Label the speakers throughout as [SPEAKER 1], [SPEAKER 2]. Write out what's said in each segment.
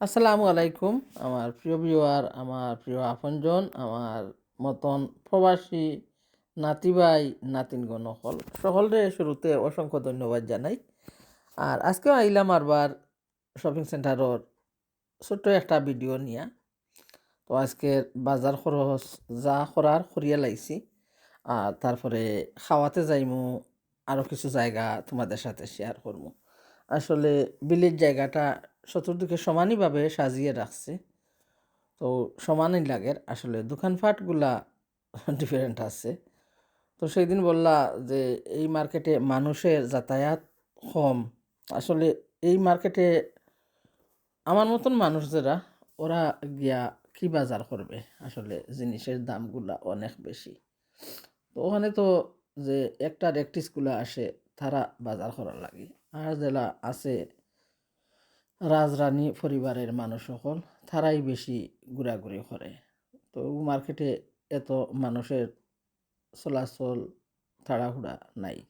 [SPEAKER 1] আসসালামু আলাইকুম, আমার প্রিয় ভিউয়ার আমার প্রিয় আপনজন, আমার মতন প্রবাসী নাতিবাই নাতিনগণ হল সকলরে শুরুতে অসংখ্য ধন্যবাদ জানাই। আর আজকেও আইলাম আরবার শপিং সেন্টারের ছোট্ট একটা ভিডিও নিয়া। তো আজকের বাজার খরচ যা করার করিয়া লাইছি। আর তারপরে খাওয়াতে যাইমু আরও কিছু জায়গা তোমাদের সাথে শেয়ার করব আসলে বিলের জায়গাটা চতুর্দিকে সমানইভাবে সাজিয়ে রাখছে। তো সমানই লাগে। আসলে দোকানপাটগুলা ডিফারেন্ট আছে। তো সেই দিন বললা যে এই মার্কেটে মানুষের যাতায়াত কম। আসলে এই মার্কেটে আমার মতন মানুষ যারা, ওরা গিয়া কি বাজার করবে? আসলে জিনিসের দামগুলা অনেক বেশি। তো ওখানে তো যে একটা স্কুলে আসে, তারা বাজার করার লাগে। আর যারা আছে রাজরানী পরিবারের মানুষ সকল তারাই বেশি ঘোরাঘুরি করে। তো মার্কেটে এত মানুষের চলাচল তাড়াহুড়া নাই।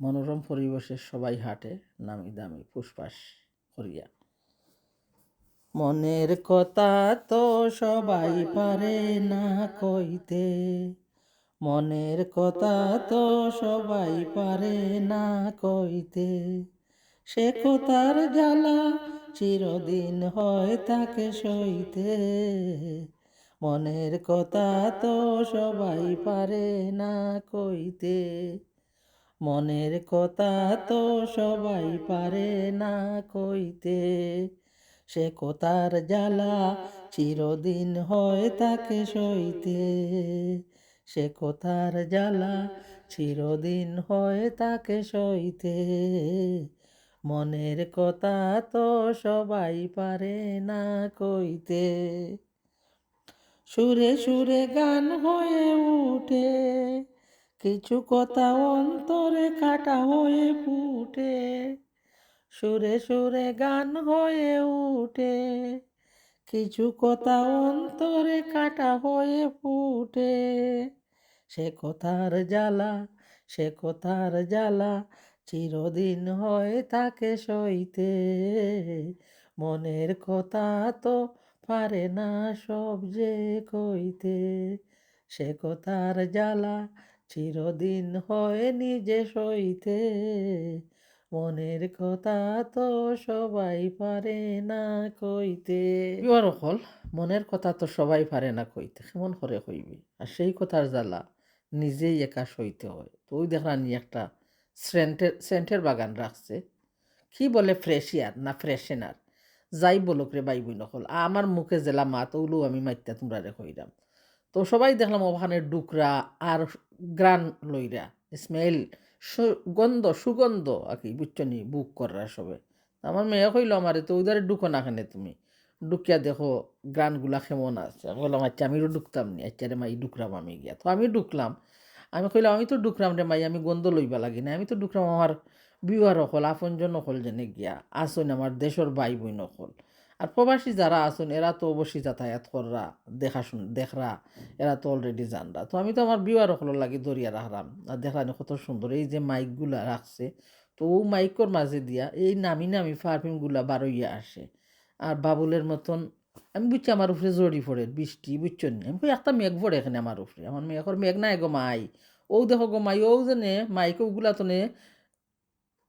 [SPEAKER 1] মনোরম পরিবেশে সবাই হাঁটে নামি দামি ফুসফাস করিয়া। মনের কথা তো সবাই পারে না। কইতে। মনের কথা তো সবাই পারে না কইতে। সে কথার জ্বালা? চিরদিন হয় তাকে সইতে। মনের কথা তো সবাই পারে না কইতে। মনের কথা তো সবাই পারে না কইতে। সে কথার জ্বালা? চিরদিন হয় তাকে সইতে। সে কথার জ্বালা? চিরদিন হয় তাকে সইতে। মনের কথা তো সবাই পারে না কইতে। সুরে সুরে গান হয়ে উঠে, কিছু কথা অন্তরে কাটা হয়ে ফুটে। সুরে সুরে গান হয়ে উঠে, কিছু কথা অন্তরে কাটা হয়ে ফুটে। সে কথার জ্বালা, সে কথার জ্বালা চিরদিন হয় তাকে সইতে। মনের কথা তো পারে না সব যে কইতে। সে কথার জ্বালা চিরদিন হয় নিজে সইতে। মনের কথা তো সবাই পারে না কইতে। বিবার হল, মনের কথা তো সবাই পারে না কইতে, কেমন করে কইবি? আর সেই কথার জ্বালা নিজেই একা সইতে হয়। তো ওই দেখলাম একটা সেন্টের সেন্টের বাগান রাখছে। কি বলে ফ্রেশিয়ার? না ফ্রেশেনার? যাই বলুক রে বাই বই নকল আমার মুখে জেলা মা তো উলু আমি মাইত্যা তোমরা রে কইরাম। তো সবাই দেখলাম ওখানে ডুকরা আর গ্রান লইরা। স্মেল গন্ধ, সুগন্ধ, আর কি বুঝছনি বুক করার সবে। আমার মেয়ে কইল আমারে, তো ওইদারে ডুকো না খানে তুমি? ডুকিয়া দেখো গ্রানগুলা কেমন আছে? আমি বললাম আচ্ছা আমিও ডুকতাম নি। আচ্ছা রে মাই, ডুকরাম আমি গিয়া। তো আমি ডুকলাম। আমি কইলাম, আমি তো ডুকরাম রে মাই, আমি গন্ধ লইবা লাগি না আমি তো ডুকরাম, আমার বিবাহ অকল, আপনজন অকল যেনে গিয়া আসুন আমার দেশর বাই বই নকল আর প্রবাসী যারা আছেন এরা তো অবশ্যই যাতায়াত কররা দেখা শুন দেখরা, এরা তো অলরেডি জানরা। তো আমি তো আমার বিবাহ অকলের লাগি দরিয়া রাখলাম। আর দেখলাম কত সুন্দর, এই যে মাইকগুলা রাখছে, তো ও মাইকর মাঝে দিয়া এই নামি নামি পারফিউমগুলা বারইয়া আসে। আর বাবুলের মতন আমি বুঝছি আমার উপরে জড়ি পড়ে, বৃষ্টি, বুঝছ নি? আমি কই একটা মেঘ পড়ে এখানে আমার উপরে। আমার মেঘর মেঘ নাই গো মাই। ও দেখো গো মাই ও যেনে মাইক ওগুলা তো নে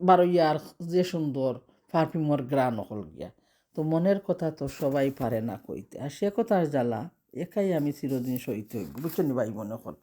[SPEAKER 1] বারইয়ার যে সুন্দর পারফিউমর গ্রান হল গিয়া। তো মনের কথা তো সবাই পারে না কইতে। আর সে কথার জ্বালা, একাই আমি চিরদিন সইতে হইব, বুঝছ নি ভাই মনে হল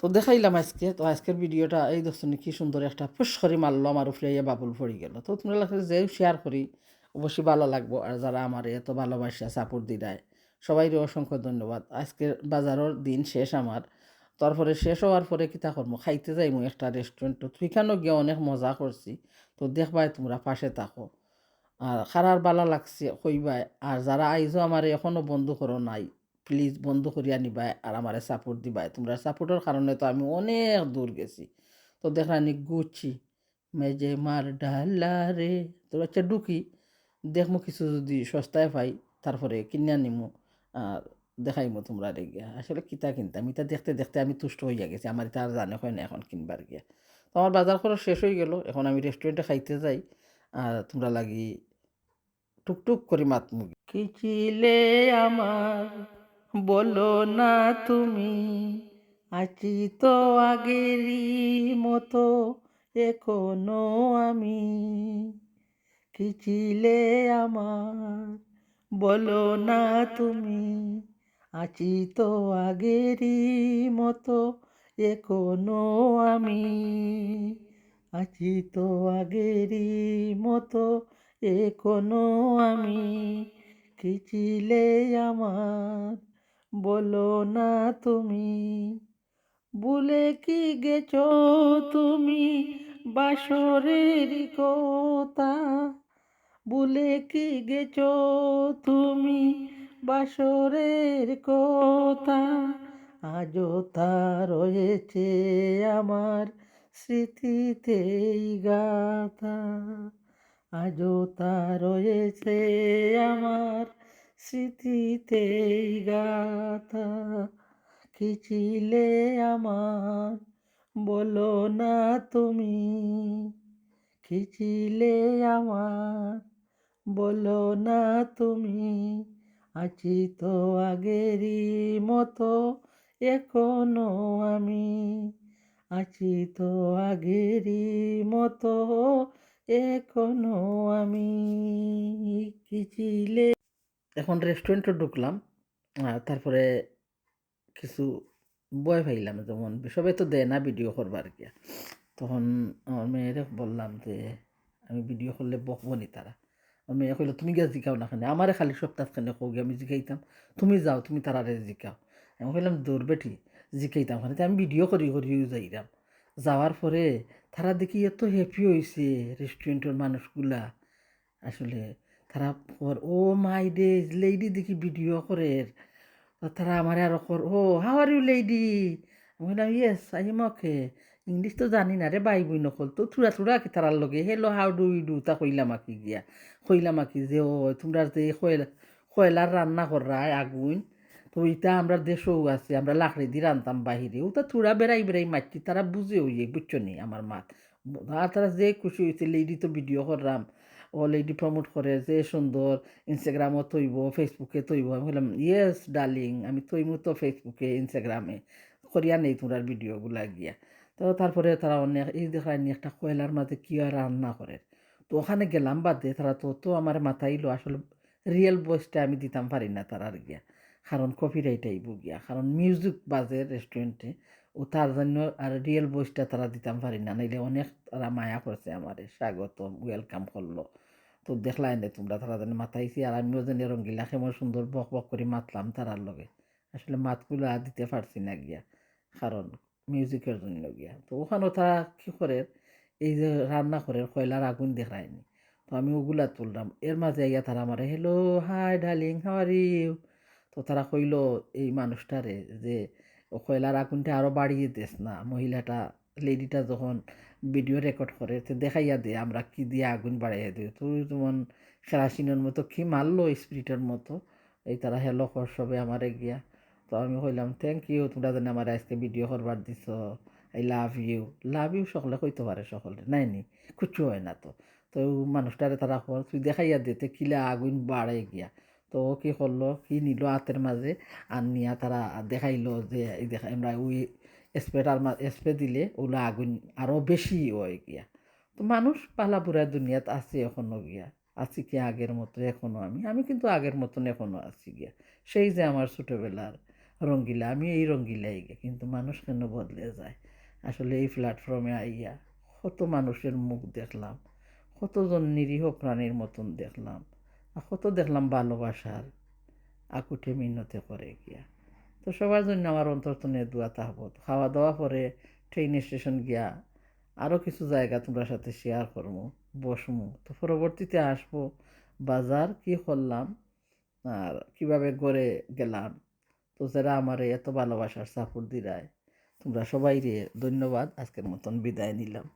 [SPEAKER 1] তো দেখাইলাম আজকে, তো আজকের ভিডিওটা, এই দেখছ কি সুন্দর একটা ফুস করে মারলো, আমার উপরে বাবুল পড়ে গেল। তো তোমরা যে শেয়ার করি অবশ্যই ভালো লাগবো। আর যারা আমার এত ভালোবাসা সাপোর্ট দিদায় সবাইকে অসংখ্য ধন্যবাদ। আজকের বাজারের দিন শেষ আমার। তারপরে শেষ হওয়ার পরে কিতা করব? খাইতে যাই যাইমু একটা রেস্টুরেন্ট তো। সেখানেও গিয়ে অনেক মজা করছি। তো দেখবাই তোমরা পাশে থাকো। আর খারার ভালো লাগছে কইবাই আর যারা আইজো আমার এখনও বন্ধু করো নাই প্লিজ বন্ধ করিয়া নিবাই আর আমারে সাপোর্ট দিবাই। তোমরা সাপোর্টের কারণে তো আমি অনেক দূর গেছি। তো দেখানি গুছি মেজে মার ডালা রে তো আচ্ছা ঢুকি দেখমু কিছু যদি সস্তায় পাই, তারপরে কিনে নিমু, আর দেখাইমু তোমরা গিয়া। আসলে কিতা কিনতাম ইতা দেখতে দেখতে আমি তুষ্ট হইয়া গেছি, আমার এটা জানে হয় না এখন কিনবার গিয়া। তো আমার বাজার খরচ শেষ হয়ে গেল, এখন আমি রেস্টুরেন্টে খাইতে যাই, আর তোমরা লাগি টুকটুক করে মাত মুগি। কি আমার, বলো না তুমি, আছি তো আগেরই মতো, এখনও আমি। কি ছিলে আমার? বলো না তুমি, আছি তো আগেরই মতো, এখনও আমি। আছি তো আগেরই মতো, এখনও আমি। ছিলে আমার? বলো না তুমি বলে কি গেছো তুমি? বাসরের কথা ভুলে কি গেছ তুমি? বাসরের কথা আজও তা রয়েছে আমার স্মৃতিতেই গাথা। আজও তা রয়েছে আমার স্মৃতিতেই গাথা। ছিলে আমার বলো না তুমি? ছিলে আমার বলো না তুমি, আছি তো আগেরই মতো, এখনও আমি আছি তো আগেরই মতো, এখনও আমি কি ছিলে? এখন রেস্টুরেন্টে ঢুকলাম তারপরে কিছু বয় পাইলাম যেমন সবে তো দেয় না ভিডিও করবার গিয়া তখন আমার মেয়েরে বললাম যে, আমি ভিডিও করলে বকবনি তারা। মেয়ে কইলো, তুমি গিয়ে জিকাও না খানে আমারে খালি সপ্তাহ খানে কৌগে আমি জিকাইতাম। তুমি যাও, তুমি তারারে জিকাও। আমি কইলাম দৌড় বেটি, জিকাইতাম খানে আমি ভিডিও করি করিও যাইরাম। যাওয়ার পরে তারা দেখি এত হ্যাপি হয়েছে রেস্টুরেন্টের মানুষগুলা। আসলে তারা কর ও মাই ডে লেডি দেখি ভিডিও করে। তারা আমার আরও কর, oh how are you lady আমি বললাম yes I am okay English তো জানি না রে বাই বই নকল। তো থুড়া থুড়া কি তারার লগে hello how do you do, তা কইলাম আকি গিয়া। কইলাম আকি যে ও তোমরা যে কয়লা কয়লার রান্না কররা আগুন তো ওইটা আমরা দেশও আছে আমরা লাকড়ি দিয়ে রান্তাম বাহিরে ওটা থুড়া বেড়াই বেড়াই মারছি তারা বুঝে ওই বুঝছ নি আমার মাত। আর তারা যে খুশি হয়েছে লেডি তো ভিডিও করলাম ও লেডি প্রমোট করে যে সুন্দর ইনস্টাগ্রামও তৈব ফেসবুকে তৈব আমি বললাম ইয়েস ডার্লিং আমি তৈমু তো ফেসবুকে ইনস্টাগ্রামে করিয়া নেই তোমরা ভিডিওগুলা গিয়া। তো তারপরে তারা অনেক এই দেখায় নি একটা কয়লার মাঝে কি রান্না করে। তো ওখানে গেলাম বাদ বাদে তারা তো তো আমার মাথাইলো আসলে রিয়েল ভয়েসটা আমি দিতাম পারি না তার আর গিয়া। কারণ কপিরাইট আইব গিয়া কারণ মিউজিক বাজে রেস্টুরেন্টে ও তার জন্য আর রিয়েল ভয়েসটা তারা দিতাম পারি না। নাইলে অনেক তারা মায়া করছে আমারে। স্বাগতম ওয়েলকাম করল। তো দেখলাই না তোমরা তারা যেন মাথাইছি আর আমিও যেন রঙ্গিলা কেমন সুন্দর বক বক করে মাতলাম তারার লগে। আসলে মাতগুলো আর দিতে পারছি না গিয়া। কারণ মিউজিকের জন্য গিয়া তো ওখানেও তারা কী করে, এই যে রান্না করে, কয়লার আগুন দেখায়নি। তো আমি ওগুলা তুললাম। এর মাঝে ইয়া তারা আমার hello hi darling how are you তো তারা কইলো, এই মানুষটারে যে কয়লার আগুনটা আরও বাড়িয়ে দিস না, মহিলাটা, লেডিটা যখন ভিডিও রেকর্ড করে, তো দেখাইয়া দে, আমরা কি দিয়ে আগুন বাড়াইয়া দিই তুই যেমন কেরাসিনের মতো, কি মারলো স্পিরিটের মতো, এই তারা হেলো সবে আমারে গিয়া। তো আমি কইলাম থ্যাংক ইউ তোমরা যেন আমার আজকে ভিডিও করবার দিছ। I love you love you সকলে কইতে পারে সকলে, নাই নি? কুচু হয় না তো। তো মানুষটারে তারা কর তুই দেখাইয়া দিতে কিলা আগুন বাড়াই গিয়া? তো ও কি করল, কি নিল হাতের মাঝে, আর নিয়া তারা দেখাইলো যে দেখা, আমরা ওই স্প্রেটার স্প্রে দিলে ওগুলো আগুন আরও বেশি হয় গিয়া। তো মানুষ পালাপুরা দুনিয়াত আছে এখনও গিয়া। আছি কি আগের মতো এখনও আমি? আমি কিন্তু আগের মতন এখনও আছি গিয়া। সেই যে আমার ছোটোবেলার রঙ্গিলা আমি এই রঙ্গিলাই গিয়া কিন্তু মানুষ কেন বদলে যায়? আসলে এই প্ল্যাটফর্মে আইয়া কত মানুষের মুখ দেখলাম, কতজন নিরীহ প্রাণীর মতন দেখলাম, আর কত দেখলাম ভালোবাসার আকুটে মিনতে করে গিয়া। তো সবার জন্য আমার অন্তর্তনে দোয়া তাহবত। খাওয়া দাওয়া পরে ট্রেন স্টেশন গিয়া আরও কিছু জায়গা তোমরা সাথে শেয়ার করব বসমু। তো পরবর্তীতে আসব, বাজার কি করলাম, আর কীভাবে গড়ে গেলাম তো যারা আমার এত ভালোবাসার সাপোর্ট দিরায়, তোমরা সবাই রে ধন্যবাদ, আজকের মতন বিদায় নিলাম।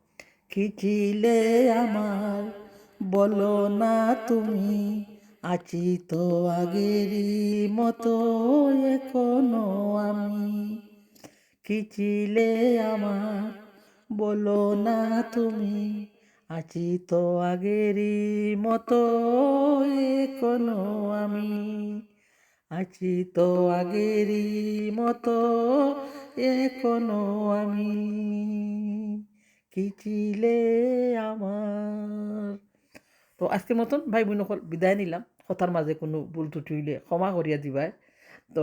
[SPEAKER 1] কি ছিলে আমার বলো না তুমি, আছি তো আগেরই মতো, এখনও আমি। কি ছিলে আমার বলো না তুমি, আছি তো আগেরই মতো, এখনও আছি তো আগেরই মতো, এখনও আমি কি ছিলে আমার? তো আজকের মতন ভাই বোন বিদায় নিলাম। কথার মাঝে কোনো ভুল ত্রুটি হইলে ক্ষমা করিয়া দিবাই। তো